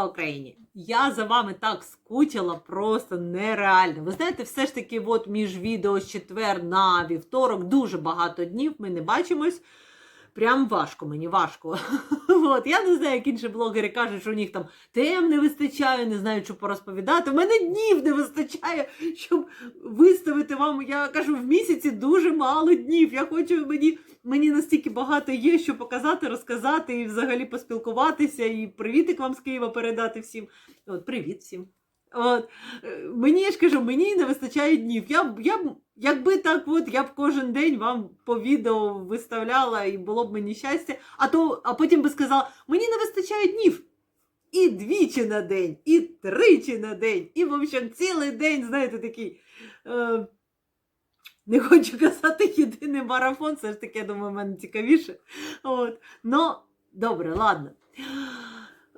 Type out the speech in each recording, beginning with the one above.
Україні! Я за вами так скучила, просто нереально. Ви знаєте, все ж таки, от між відео з четвер на вівторок дуже багато днів. Ми не бачимось. Прям важко мені важко. От, я не знаю, як інші блогери кажуть, що у них там тем не вистачає, не знаю, що порозповідати. У мене днів не вистачає, щоб виставити вам. Я кажу, в місяці дуже мало днів. Я хочу мені. Мені настільки багато є, що показати, розказати і взагалі поспілкуватися, і привітик вам з Києва передати всім. От, привіт всім. От, мені я ж кажу, мені не вистачає днів. Я, я, якби так, от, я б кожен день вам по відео виставляла і було б мені щастя, а, то, а потім би сказала, мені не вистачає днів. І двічі на день, і тричі на день, і, в общем, цілий день, знаєте, такий. Е, не хочу казати єдиний марафон, все ж таки, я думаю, в мене цікавіше. От. Ну, добре, ладно.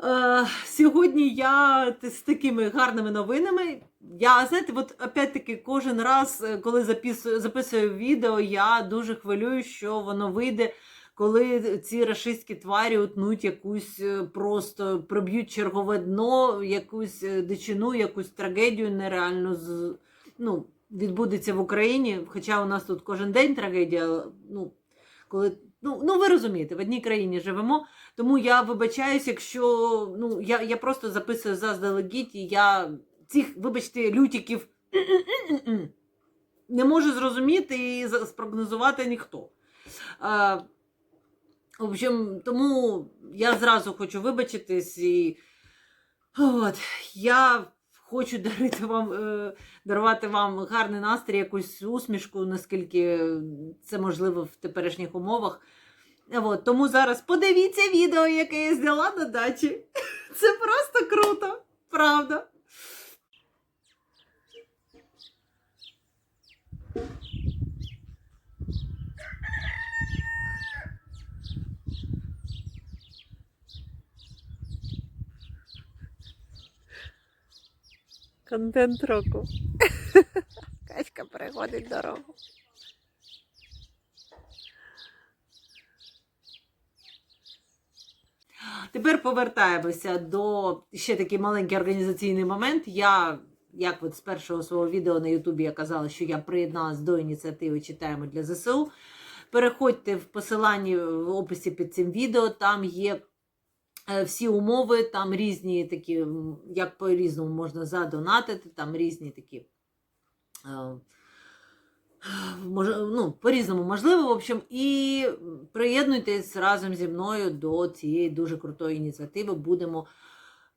Е, сьогодні я з такими гарними новинами. Я, знаєте, от опять-таки кожен раз, е, коли записую, записую відео, я дуже хвилюю, що воно вийде, коли ці рашистські тварі утнуть якусь е, просто проб'ють чергове дно, якусь дичину, якусь трагедію нереальну ну, відбудеться в Україні. Хоча у нас тут кожен день трагедія. Ну, коли, ну, ну ви розумієте, в одній країні живемо. Тому я вибачаюсь, якщо ну, я, я просто записую заздалегідь, і я цих, вибачте, лютиків не можу зрозуміти і спрогнозувати ніхто. А, в общем, тому я зразу хочу вибачитись і от, я хочу дарити вам, е, дарувати вам гарний настрій, якусь усмішку, наскільки це можливо в теперішніх умовах. От, тому зараз подивіться відео, яке я зняла на дачі. Це просто круто, правда. Контент року. Качка переходить дорогу. Тепер повертаємося до ще такий маленький організаційний момент. Я, як от з першого свого відео на Ютубі я казала, що я приєдналась до ініціативи Читаємо для ЗСУ. Переходьте в посиланні в описі під цим відео, там є е, всі умови, там різні такі, як по-різному можна задонатити, там різні такі. е, ну, по-різному можливо, в общем, і приєднуйтесь разом зі мною до цієї дуже крутої ініціативи. Будемо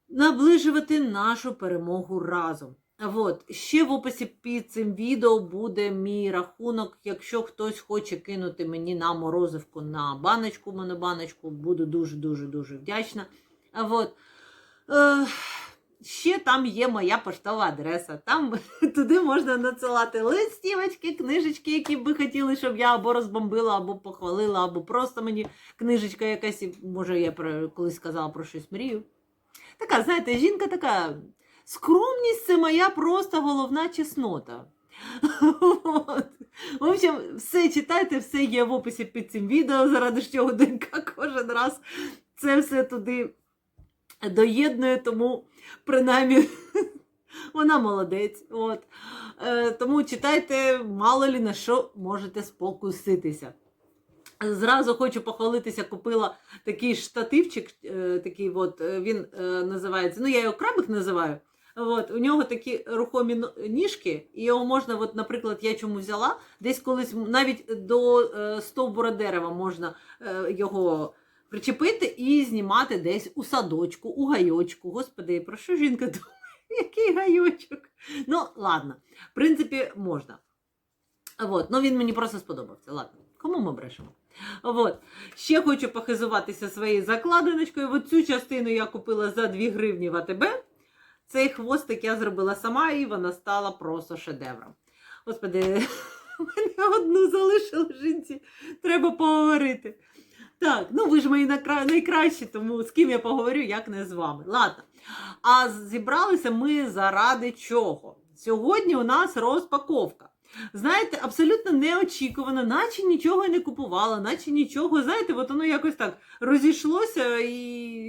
наближувати нашу перемогу разом. От, ще в описі під цим відео буде мій рахунок. Якщо хтось хоче кинути мені на морозивку на баночку, монобаночку, буду дуже-дуже дуже вдячна. От. Ще там є моя поштова адреса. Там туди можна надсилати листівочки, книжечки, які б ви хотіли, щоб я або розбомбила, або похвалила, або просто мені книжечка якась, може, я про, колись сказала про щось мрію. Така, знаєте, жінка така. Скромність це моя просто головна чеснота. От. В общем, все читайте, все є в описі під цим відео, заради чого донька кожен раз це все туди доєднує, тому принаймні вона молодець. От. Е, тому читайте, мало лі на що можете спокуситися. Зразу хочу похвалитися, купила такий штативчик, е, такий от, е, він називається, ну я його крабик називаю. От, у нього такі рухомі ніжки, і його можна, от, наприклад, я чому взяла, десь колись навіть до стовбура дерева можна його причепити і знімати десь у садочку, у гайочку. Господи, про що жінка думає? Який гайочок? Ну, ладно, в принципі, можна. От, ну він мені просто сподобався. Ладно, кому ми брешемо? От. Ще хочу похизуватися своєю закладиночкою. От цю частину я купила за 2 гривні в АТБ. Цей хвостик я зробила сама, і вона стала просто шедевром. Господи, мене одну залишили жінці. Треба поговорити. Так, ну ви ж мої найкращі, тому з ким я поговорю, як не з вами. Ладно. А зібралися ми заради чого? Сьогодні у нас розпаковка. Знаєте, абсолютно неочікувано, наче нічого і не купувала, наче нічого, знаєте, от воно якось так розійшлося, і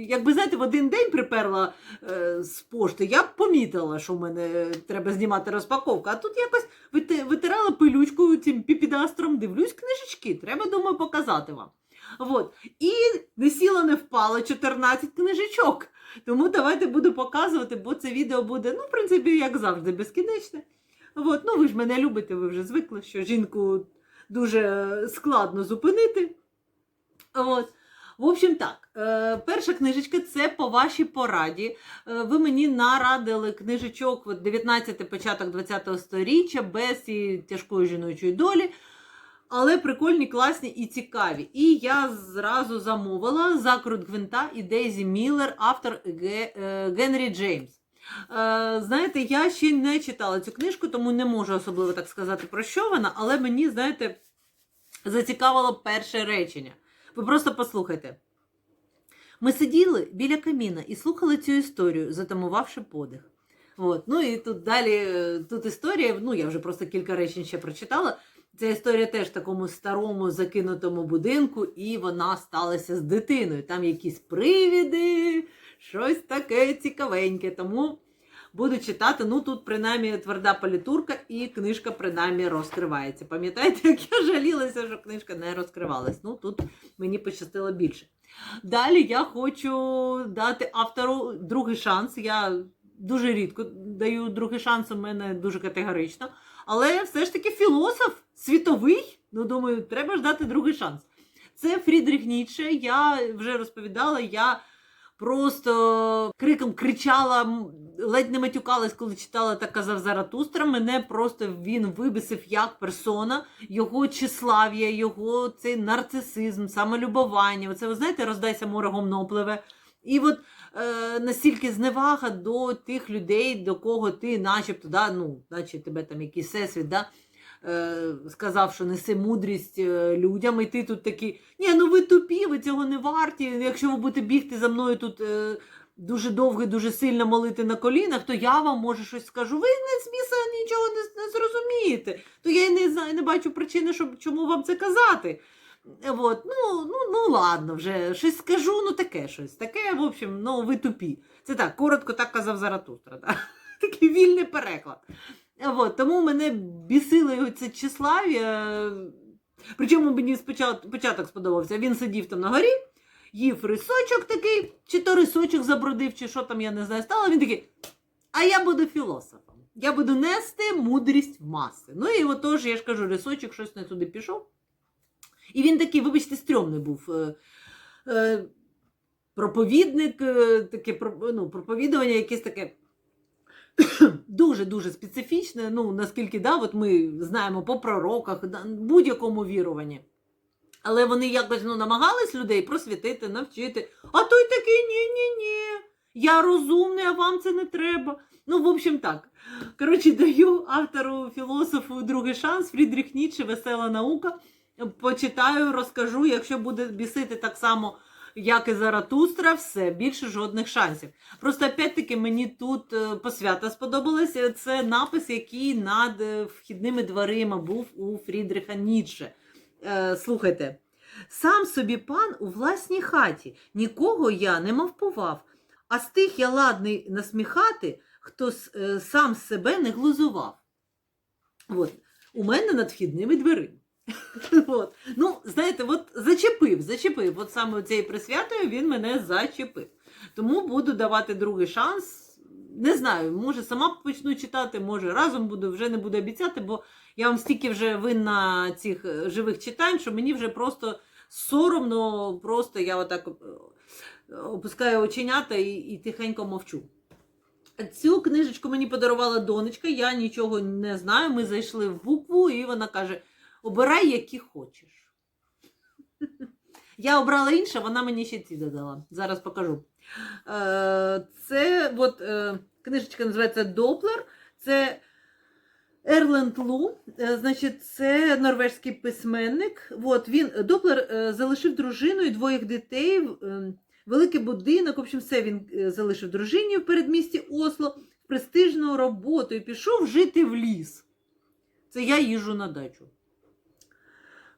якби знаєте, в один день приперла е, з пошти, я б помітила, що в мене треба знімати розпаковку. А тут якось витирала пилючку цим піпідастром, дивлюсь книжечки, треба, думаю, показати вам. От. І не сіла, не впала 14 книжечок. Тому давайте буду показувати, бо це відео буде, ну, в принципі, як завжди, безкінечне. От. Ну, ви ж мене любите, ви вже звикли, що жінку дуже складно зупинити. От. В общем, так, е, перша книжечка це по вашій пораді. Е, ви мені нарадили книжечок от 19 початок 20-го сторіччя без цієї тяжкої жіночої долі. Але прикольні, класні і цікаві. І я зразу замовила Закрут Гвинта і Дейзі Міллер, автор е, Генрі Джеймс. Е, знаєте, я ще не читала цю книжку, тому не можу особливо так сказати, про що вона, але мені, знаєте, зацікавило перше речення. Ви просто послухайте. Ми сиділи біля каміна і слухали цю історію, затамувавши подих. От. Ну і тут далі е, тут історія, ну я вже просто кілька речень ще прочитала. Ця історія теж в такому старому закинутому будинку, і вона сталася з дитиною. Там якісь привіди, щось таке цікавеньке. Тому буду читати. Ну тут принаймні тверда палітурка, і книжка принаймні розкривається. Пам'ятаєте, як я жалілася, що книжка не розкривалась? Ну тут мені пощастило більше. Далі я хочу дати автору другий шанс. Я дуже рідко даю другий шанс, у мене дуже категорично. Але все ж таки філософ світовий. Ну, думаю, треба ж дати другий шанс. Це Фрідріх Ніцше. Я вже розповідала, я просто криком кричала, ледь не матюкалась, коли читала та казав Заратустра. Мене просто він вибісив як персона, його тщеслав'я, його цей нарцисизм, самолюбування. Оце, ви знаєте, роздайся море гомно пливе. І от е, настільки зневага до тих людей, до кого ти, начебто, да, ну, наче тебе там якийсь всесвіт, да, е, сказав, що неси мудрість е, людям, і ти тут такий, ні, ну ви тупі, ви цього не варті. Якщо ви будете бігти за мною тут е, дуже довго, і дуже сильно молити на колінах, то я вам може щось скажу. Ви не з біса нічого не, не зрозумієте. То я і не знаю, не бачу причини, щоб чому вам це казати. От, ну, ну, ну ладно, вже щось скажу, ну таке щось. Таке, в общем, ну ви тупі. Це так, коротко так казав Заратустра. Да? Такий вільний переклад. От, тому мене бісило його це тщеслав'я. Причому мені спочатку сподобався. Він сидів там на горі, їв рисочок такий, чи то рисочок забродив, чи що там, я не знаю, стало. Він такий, а я буду філософом. Я буду нести мудрість в маси. Ну і отож, я ж кажу, рисочок щось не туди пішов. І він такий, вибачте, стрьомний був. Е, е, проповідник, е, таке ну, проповідування, якесь таке дуже-дуже специфічне. Ну, наскільки да, от ми знаємо по пророках, будь-якому віруванні. Але вони якось ну, намагались людей просвітити, навчити. А той такий ні-ні-ні. Я розумний, а вам це не треба. Ну, в общем, так. Коротше, даю автору, філософу другий шанс. Фрідріх Ніцше, весела наука. Почитаю, розкажу, якщо буде бісити так само, як і Заратустра, все, більше жодних шансів. Просто опять-таки мені тут е, посвята сподобалася. Це напис, який над е, вхідними дверима був у Фрідріха Ніцше. Е, слухайте. Сам собі пан у власній хаті, нікого я не мавпував, а з тих я ладний насміхати, хто е, сам себе не глузував. От. У мене над вхідними дверима. От. Ну, знаєте, от зачепив, зачепив. От саме цією присвятою він мене зачепив. Тому буду давати другий шанс. Не знаю, може сама почну читати, може разом буду, вже не буду обіцяти, бо я вам стільки вже винна цих е, живих читань, що мені вже просто соромно, просто я отак е, опускаю оченята і, і тихенько мовчу. Цю книжечку мені подарувала донечка, я нічого не знаю. Ми зайшли в букву, і вона каже: обирай, які хочеш. Я обрала інше, вона мені ще ці додала. Зараз покажу. Е, Це от, е, книжечка називається Доплер. Це Ерленд Лу, Е, значить, це норвежський письменник. От, він, Доплер залишив дружину і двоїх дітей. Великий будинок, в общем, все він залишив дружині в передмісті Осло, престижну роботу і пішов жити в ліс. Це я їжу на дачу.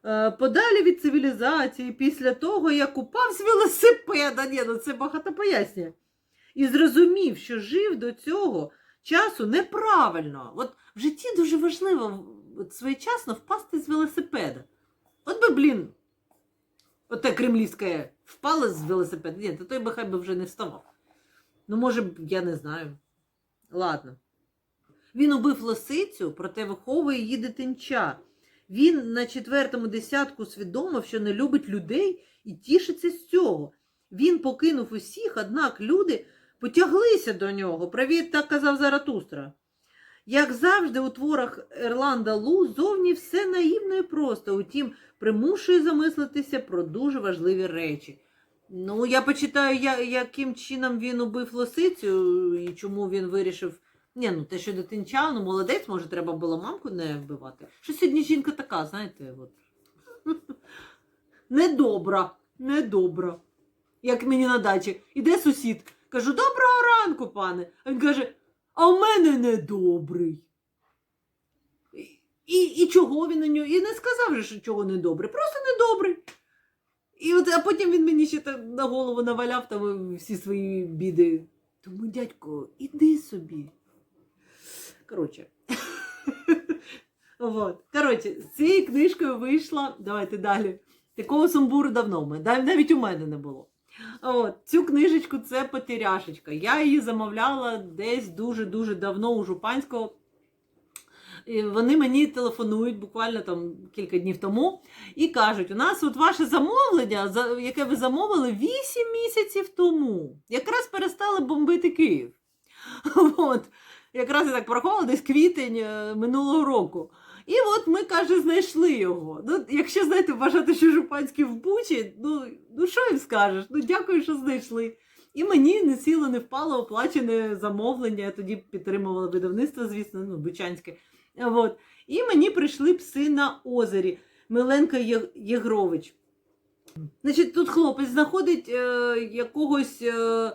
Е, Подалі від цивілізації, після того, як упав з велосипеда, ні, ну це багато пояснює. І зрозумів, що жив до цього часу неправильно. От в житті дуже важливо от своєчасно впасти з велосипеда. От би, блін, оте кремлівське впало з велосипеда. Ні, то той би хай би вже не вставав. Ну, може, я не знаю. Ладно. Він убив лосицю, проте виховує її дитинча. Він на четвертому десятку свідомив, що не любить людей і тішиться з цього. Він покинув усіх, однак люди потяглися до нього. Привіт, так казав Заратустра. Як завжди, у творах Ерланда Лу зовні все наївно і просто, утім, примушує замислитися про дуже важливі речі. Ну, я почитаю, яким чином він убив лосицю і чому він вирішив. Ні, ну те, що дитинча, ну молодець, може, треба було мамку не вбивати. Що сьогодні жінка така, знаєте, от. Недобра, недобра. Як мені на дачі. Іде сусід. Кажу, доброго ранку, пане. А він каже, а в мене недобрий. І, і, чого він на нього? І не сказав же, що чого недобрий. Просто недобрий. І от, а потім він мені ще так на голову наваляв там всі свої біди. Тому, дядько, іди собі. Коротше. Вот. Коротше, з цією книжкою вийшла. Давайте далі. Такого сумбуру давно в мене, навіть у мене не було. От, цю книжечку це потеряшечка. Я її замовляла десь дуже-дуже давно у Жупанського. І вони мені телефонують буквально там кілька днів тому і кажуть: у нас от ваше замовлення, за- яке ви замовили 8 місяців тому, якраз перестали бомбити Київ. От. Якраз я так порахувала, десь квітень е, минулого року. І от ми, каже, знайшли його. Ну, якщо знаєте, вважати, що Жупанський в Бучі, ну, ну що їм скажеш? Ну дякую, що знайшли. І мені не сіло, не впало оплачене замовлення. Я тоді підтримувала видавництво, звісно, ну, Бучанське. От. І мені прийшли пси на озері. Миленка Є- Єгрович. Значить, тут хлопець знаходить е, якогось. Е,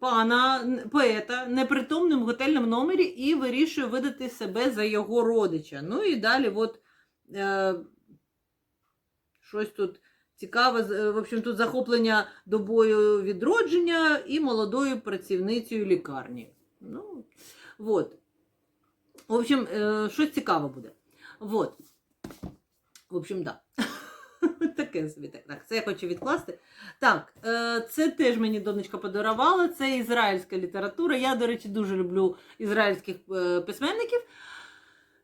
Пана поета непритомним в готельному номері і вирішує видати себе за його родича. Ну і далі, от е, щось тут цікаве. е, В общем, тут захоплення добою відродження і молодою працівницею лікарні. Ну, от. В общем, е, щось цікаве буде. Вот. В общем, да. Таке собі так. Так, це я хочу відкласти. Так, е, це теж мені донечка подарувала. Це ізраїльська література. Я, до речі, дуже люблю ізраїльських е, письменників.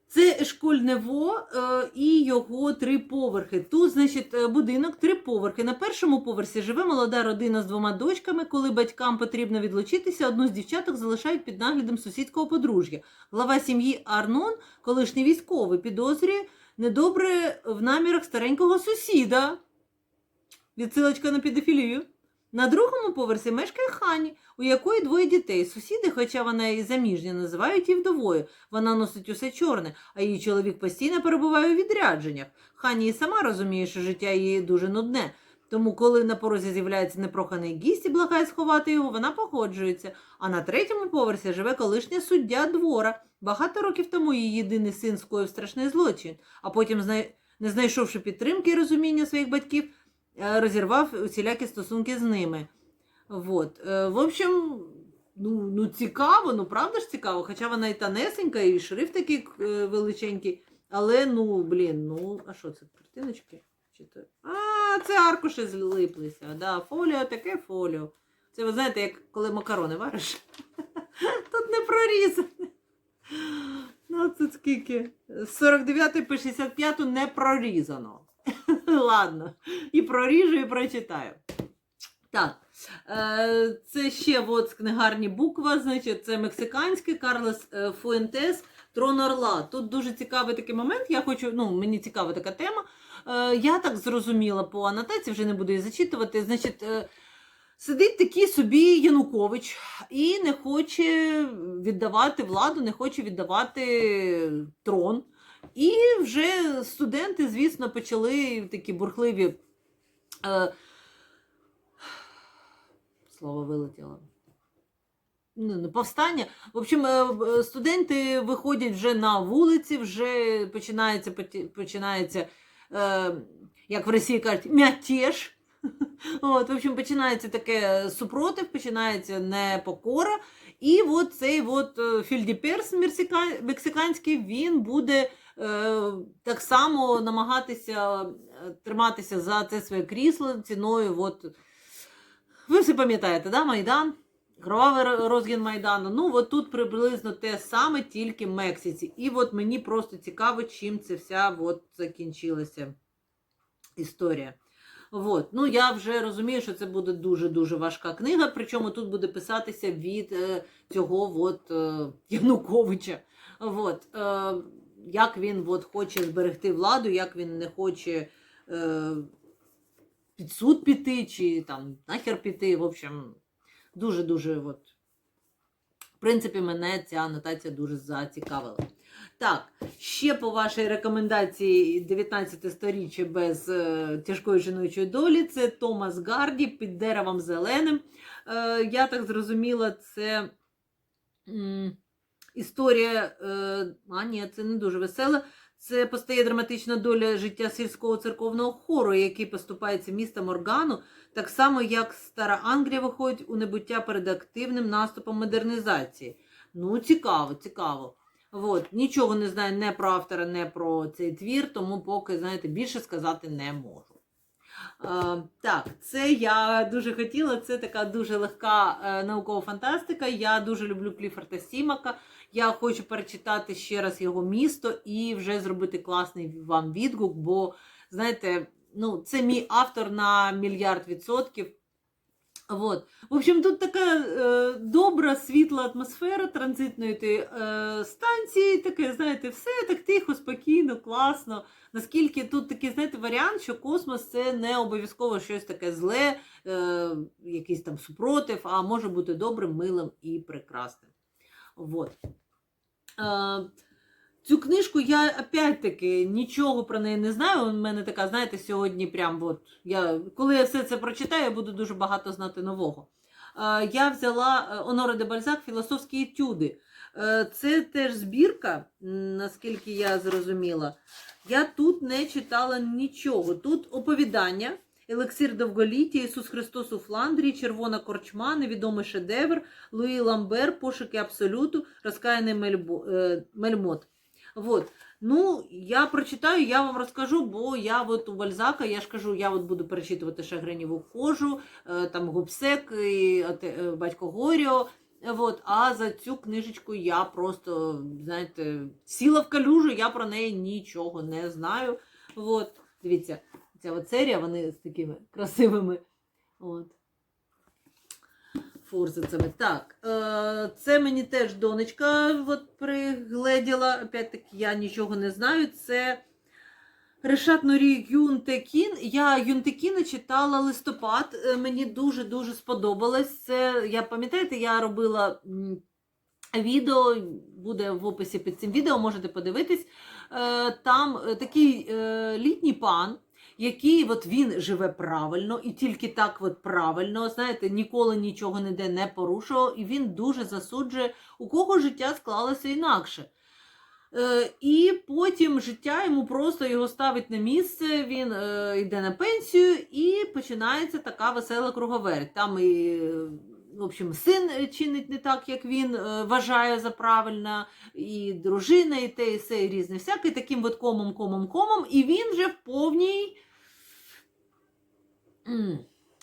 Це Ешколь Нево е, і його три поверхи. Тут, значить, будинок, три поверхи. На першому поверсі живе молода родина з двома дочками. Коли батькам потрібно відлучитися, одну з дівчаток залишають під наглядом сусідського подружжя. Глава сім'ї Арнон, колишній військовий, підозрює недобре в намірах старенького сусіда. Відсилочка на педофілію. На другому поверсі мешкає Хані, у якої двоє дітей. Сусіди, хоча вона і заміжня, називають її вдовою. Вона носить усе чорне, а її чоловік постійно перебуває у відрядженнях. Хані і сама розуміє, що життя її дуже нудне. Тому, коли на порозі з'являється непроханий гість і благає сховати його, вона погоджується. А на третьому поверсі живе колишня суддя двора. Багато років тому її єдиний син скоїв страшний злочин, а потім, не знайшовши підтримки і розуміння своїх батьків, е, розірвав усілякі стосунки з ними. Вот. Е, В общем, ну, ну цікаво, ну правда ж цікаво, хоча вона і танесенька, і шрифт такий е, величенький. Але ну, блін, ну, а що це? Картиночки? Чи? А, це аркуші злиплися. Да, фоліо таке фоліо. Це ви знаєте, як коли макарони вариш. Тут не прорізане. Ну, це скільки? З 49 по 65 не прорізано. Ладно. І проріжу, і прочитаю. Так, е, це ще от книгарні буква, значить, це мексиканське Карлес е, Фуентес Трон Орла. Тут дуже цікавий такий момент. Я хочу, ну, мені цікава така тема. Е, я так зрозуміла по анотації, вже не буду її зачитувати. Значить, е, сидить такий собі Янукович і не хоче віддавати владу, не хоче віддавати трон. І вже студенти, звісно, почали такі бурхливі. Е, слово вилетіло. ну, повстання. В общем, студенти виходять вже на вулиці, вже починається, починається як в Росії кажуть, мятеж. От, в общем, починається таке супротив, починається непокора. І от цей от е, фільдіперс мексиканський, він буде е, так само намагатися е, триматися за це своє крісло ціною. От, ви все пам'ятаєте, да, Майдан? Кровавий розгін Майдану. Ну, от тут приблизно те саме, тільки в Мексиці. І от мені просто цікаво, чим це вся от закінчилася історія. От. Ну, я вже розумію, що це буде дуже-дуже важка книга, причому тут буде писатися від е, цього от, е, Януковича. От. Е, як він от, хоче зберегти владу, як він не хоче е, під суд піти, чи там нахер піти. В общем, дуже-дуже. От. В принципі, мене ця анотація дуже зацікавила. Так, ще по вашій рекомендації 19 сторіччя без е, тяжкої жіночої долі. Це Томас Гарді під деревом зеленим. Е, я так зрозуміла, це м, історія. Е, а, ні, це не дуже весела. Це постає драматична доля життя сільського церковного хору, який поступається містом Органу, так само як Стара Англія виходить у небуття перед активним наступом модернізації. Ну, цікаво, цікаво. От, нічого не знаю не про автора, не про цей твір, тому поки, знаєте, більше сказати не можу. Е, так, це я дуже хотіла. Це така дуже легка е, наукова фантастика. Я дуже люблю Кліфорта Сімака. Я хочу перечитати ще раз його місто і вже зробити класний вам відгук, бо, знаєте, ну, це мій автор на мільярд відсотків. Вот. В общем, тут така е, добра, світла атмосфера транзитної е, станції, таке, знаєте, все так тихо, спокійно, класно. Наскільки тут такий, знаєте, варіант, що космос це не обов'язково щось таке зле, е, якийсь там супротив, а може бути добрим, милим і прекрасним. Вот. Е, Цю книжку я опять-таки нічого про неї не знаю. У мене така, знаєте, сьогодні прям от я, коли я все це прочитаю, я буду дуже багато знати нового. Е, Я взяла Оноре де Бальзак філософські етюди. Е, Це теж збірка, наскільки я зрозуміла. Я тут не читала нічого. Тут оповідання. Елексір довголіття, Ісус Христос у Фландрії, Червона корчма, невідомий шедевр, Луї Ламбер, Пошуки Абсолюту, Розкаяний Мельбо, е, Мельмот. Вот. Ну, я прочитаю, я вам розкажу, бо я от у Бальзака, я ж кажу, я от буду перечитувати Шагреніву кожу, е, там Губсек, і, е, Батько Горіо. Вот. А за цю книжечку я просто, знаєте, сіла в калюжу, я про неї нічого не знаю. Вот. Дивіться, ця от серія, вони з такими красивими. От. Фурзицями. Так, е, це мені теж донечка от пригледіла. Опять-таки, я нічого не знаю. Це Решат Нурі Юнтекін. Я Юнтекіна читала листопад. Е, Мені дуже-дуже сподобалось. Це, я пам'ятаєте, я робила відео, буде в описі під цим відео, можете подивитись. Е, Там такий літній пан який от він живе правильно і тільки так от правильно, знаєте, ніколи нічого ніде не порушував, і він дуже засуджує, у кого життя склалося інакше. Е, і потім життя йому просто його ставить на місце, він е, йде на пенсію і починається така весела круговерть. Там і, в общем, син чинить не так, як він е, вважає за правильно, і дружина, і те, і все, і різне всяке, таким от комом, комом, комом, і він вже в повній.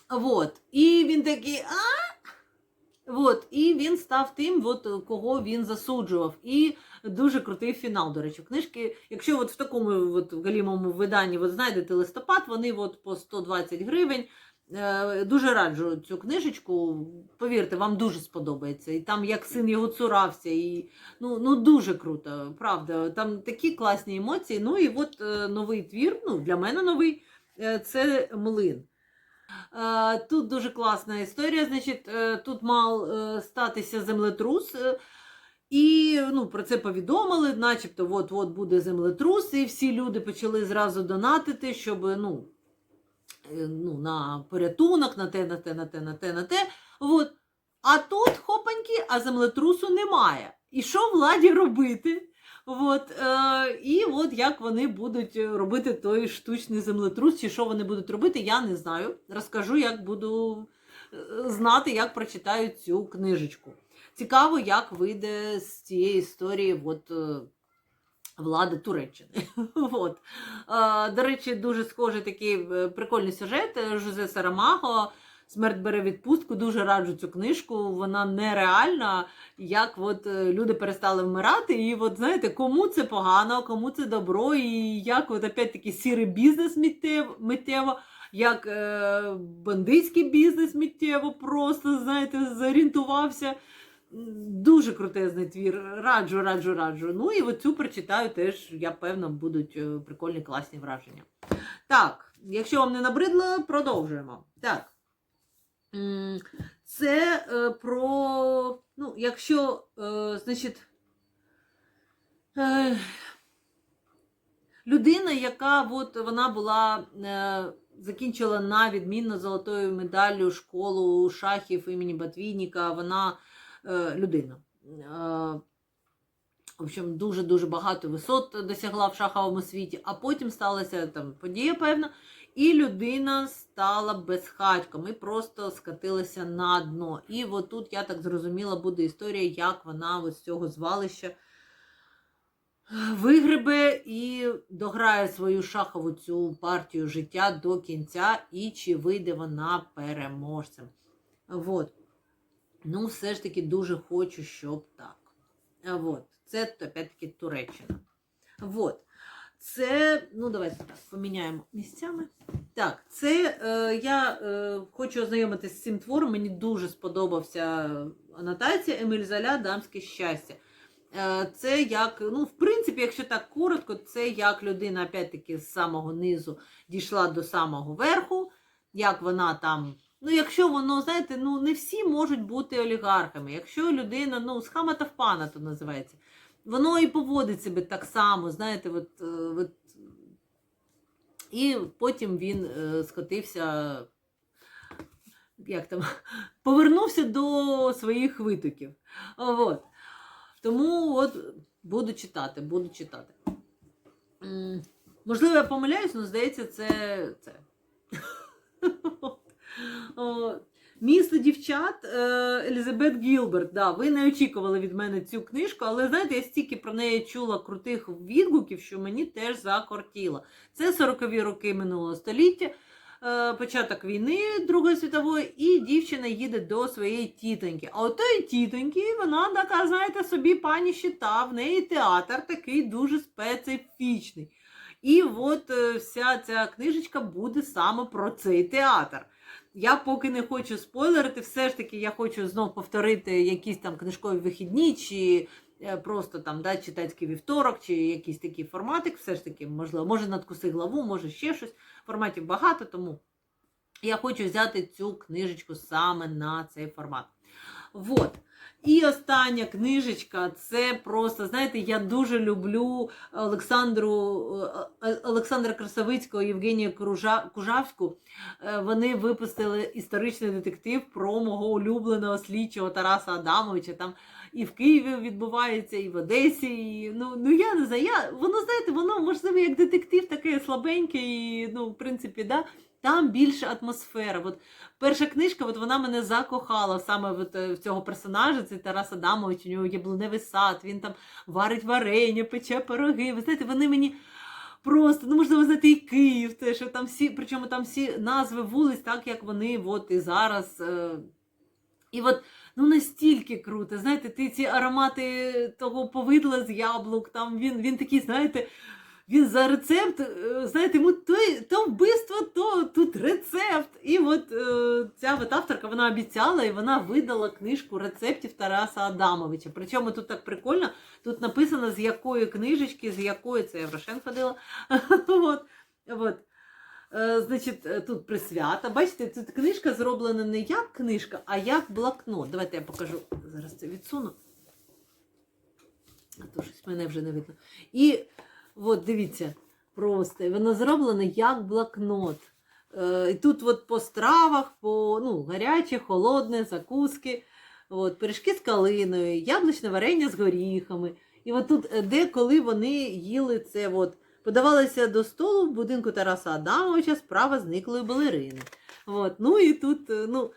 Вот. І він такий, а? Вот. І він став тим, от, кого він засуджував. І дуже крутий фінал, до речі, книжки. Якщо от в такому от, галімому виданні ви знайдете листопад, вони от по 120 гривень. Е, Дуже раджу цю книжечку. Повірте, вам дуже сподобається. І там як син його цурався, і ну, ну дуже круто, правда. Там такі класні емоції. Ну і от е, новий твір, ну для мене новий е, це млин. Е, Тут дуже класна історія. Значить, е, тут мав е, статися землетрус. І ну, про це повідомили, начебто, от от буде землетрус, і всі люди почали зразу донатити, щоб ну, ну, на порятунок, на те, на те, на те, на те, на те. От. А тут хопаньки, а землетрусу немає. І що владі робити? От, е, і от як вони будуть робити той штучний землетрус, чи що вони будуть робити, я не знаю. Розкажу, як буду е, знати, як прочитаю цю книжечку. Цікаво, як вийде з цієї історії от, е, влади Туреччини. от. Е, до речі, дуже схожий такий е, прикольний сюжет е, Жозе Сарамаго. Смерть бере відпустку. Дуже раджу цю книжку. Вона нереальна. Як от е, люди перестали вмирати, і от знаєте, кому це погано, кому це добро, і як от опять таки сірий бізнес миттєво, як е, бандитський бізнес миттєво просто знаєте, зорієнтувався. Дуже крутезний твір. Раджу, раджу, раджу. Ну і оцю прочитаю теж, я певно, будуть е, прикольні, класні враження. Так, якщо вам не набридло, продовжуємо. Так. Це е, про. Ну, якщо, е, значить. Е, людина, яка от, вона була. Закінчила на відмінно золотою медаллю школу шахів імені Батвійніка. Вона людина. В общем, дуже-дуже багато висот досягла в шаховому світі, а потім сталася там подія певна, і людина стала безхатьком і просто скатилася на дно. І от тут, я так зрозуміла, буде історія, як вона з цього звалища вигребе і дограє свою шахову цю партію життя до кінця, і чи вийде вона переможцем. Вот. Ну, все ж таки дуже хочу, щоб так. Вот. Це опять-таки Туреччина. Вот. Це, ну, давайте так, поміняємо місцями. Так, це е, я е, хочу ознайомитися з цим твором. Мені дуже сподобався анотація Еміль Золя Дамське щастя. Е, Це як, ну, в принципі, якщо так коротко, це як людина, опять-таки, з самого низу дійшла до самого верху, як вона там. Ну, якщо воно, знаєте, ну не всі можуть бути олігархами. Якщо людина, ну, з хама та впана, то називається, воно і поводить себе так само, знаєте, от, е, от. і потім він е, скотився, як там, повернувся до своїх витоків. От. Тому от буду читати, буду читати. Можливо, я помиляюсь, але здається, це це. О, Місто дівчат е, Елізабет Гілберт. Да, ви не очікували від мене цю книжку, але знаєте, я стільки про неї чула крутих відгуків, що мені теж закортіло. Це 40-ві роки минулого століття, е, початок війни Другої світової, і дівчина їде до своєї тітоньки. А от тої тітоньки, вона така, знаєте, собі пані щита, в неї театр такий дуже специфічний. І от е, вся ця книжечка буде саме про цей театр. Я поки не хочу спойлерити, все ж таки я хочу знов повторити якісь там книжкові вихідні, чи е, просто там да, читацький вівторок, чи якийсь такий форматик. Все ж таки, можливо, може надкуси главу, може ще щось. Форматів багато, тому я хочу взяти цю книжечку саме на цей формат. Вот. І остання книжечка це просто, знаєте, я дуже люблю Олександру, е, Олександра Красовицького, Євгенія Кужавську. Е, Вони випустили історичний детектив про мого улюбленого слідчого Тараса Адамовича. Там і в Києві відбувається, і в Одесі. І, ну, ну я не знаю. Я, воно, знаєте, воно можливо як детектив, таке слабеньке, і, ну, в принципі, да, там більше атмосфера. От перша книжка, от вона мене закохала саме от, в цього персонажа, це Тарас Адамович, у нього яблуневий сад, він там варить варення, пече пироги. Ви знаєте, вони мені. Просто, ну можливо, знаєте, і Київ, те, що там всі, причому там всі назви вулиць, так як вони от і зараз. Е, і от ну настільки круто. Знаєте, ти ці аромати того повидла з яблук, там він, він такий, знаєте, він за рецепт, е, знаєте, йому то, то вбивство, то тут рецепт. І от е, ця от авторка вона обіцяла і вона видала книжку рецептів Тараса Адамовича. Причому тут так прикольно, тут написано, з якої книжечки, з якої це я в Рошен ходила. от, от. Е, Значить, е, тут присвята. Бачите, тут книжка зроблена не як книжка, а як блокнот. Давайте я покажу. Зараз це відсуну. А то щось мене вже не видно. І от дивіться, просто воно зроблено як блокнот. Е, І тут от по стравах, по ну, гаряче, холодне, закуски. От, пиріжки з калиною, яблучне варення з горіхами. І от тут, е, де коли вони їли це, от, подавалися до столу в будинку Тараса Адамовича справа зниклої балерини. От, ну і тут, е, ну,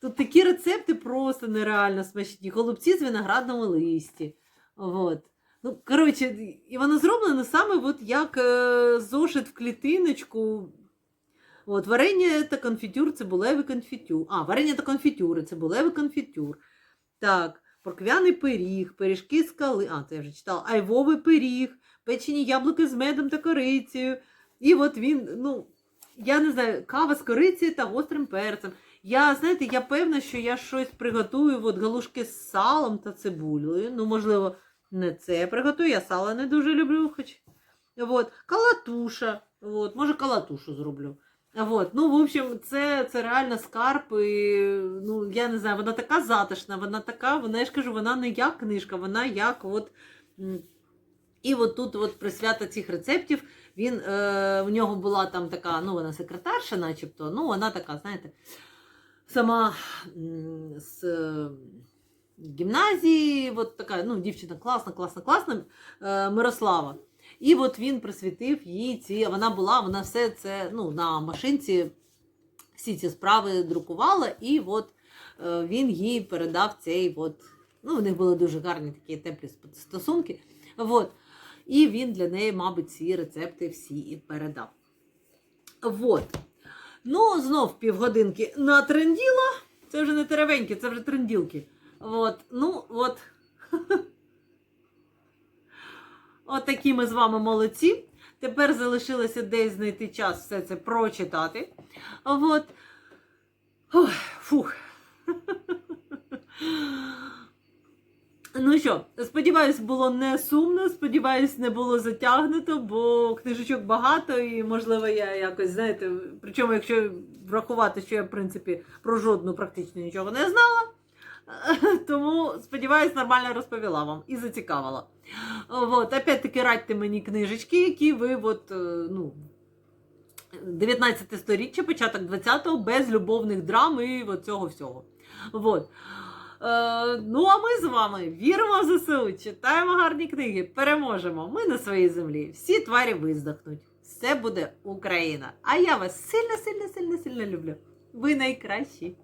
тут такі рецепти просто нереально смачні. Голубці з виноградному листі. От. Ну, коротше, і воно зроблено саме от як е, зошит в клітиночку. От, варення та конфітюр, цибулевий конфітюр. А, варення та конфітюри, цибулевий конфітюр. Так, порквяний пиріг, пиріжки з кали. А, це я вже читала. Айвовий пиріг, печені яблуки з медом та корицею. І от він, ну, я не знаю, кава з корицею та гострим перцем. Я, знаєте, я певна, що я щось приготую, от галушки з салом та цибулею. Ну, можливо, не це приготую, я сало не дуже люблю, хоч. От, калатуша. От, може, калатушу зроблю. Вот. Ну, в общем, це, це реально скарб. І, ну, я не знаю, вона така затишна, вона така, вона я ж кажу, вона не як книжка, вона як от. І от тут от присвята цих рецептів. Він, е, у нього була там така, ну, вона секретарша, начебто, ну, вона така, знаєте, сама з гімназії, от така, ну, дівчина класна, класна, класна, е, Мирослава. І от він присвятив їй ці. Вона була, вона все це ну, на машинці всі ці справи друкувала, і от е, він їй передав цей. от, Ну, в них були дуже гарні такі теплі стосунки. От. І він для неї, мабуть, ці рецепти всі і передав. От. Ну, знов півгодинки натренділа. Це вже не теревеньки, це вже тренділки. От. Ну, от. От такі ми з вами молодці. Тепер залишилося десь знайти час все це прочитати. От. Фух. Ну що, сподіваюсь, було не сумно, сподіваюсь, не було затягнуто, бо книжечок багато, і, можливо, я якось, знаєте, причому, якщо врахувати, що я, в принципі, про жодну практично нічого не знала, тому, сподіваюсь, нормально розповіла вам і зацікавила. Вот, опять-таки радьте мені книжечки, які ви от, е, ну, 19 сторіччя, початок 20-го, без любовних драм і от цього всього. Вот. Е, ну, а ми з вами віримо в ЗСУ, читаємо гарні книги, переможемо. Ми на своїй землі. Всі тварі виздохнуть. Все буде Україна. А я вас сильно, сильно, сильно, сильно люблю. Ви найкращі.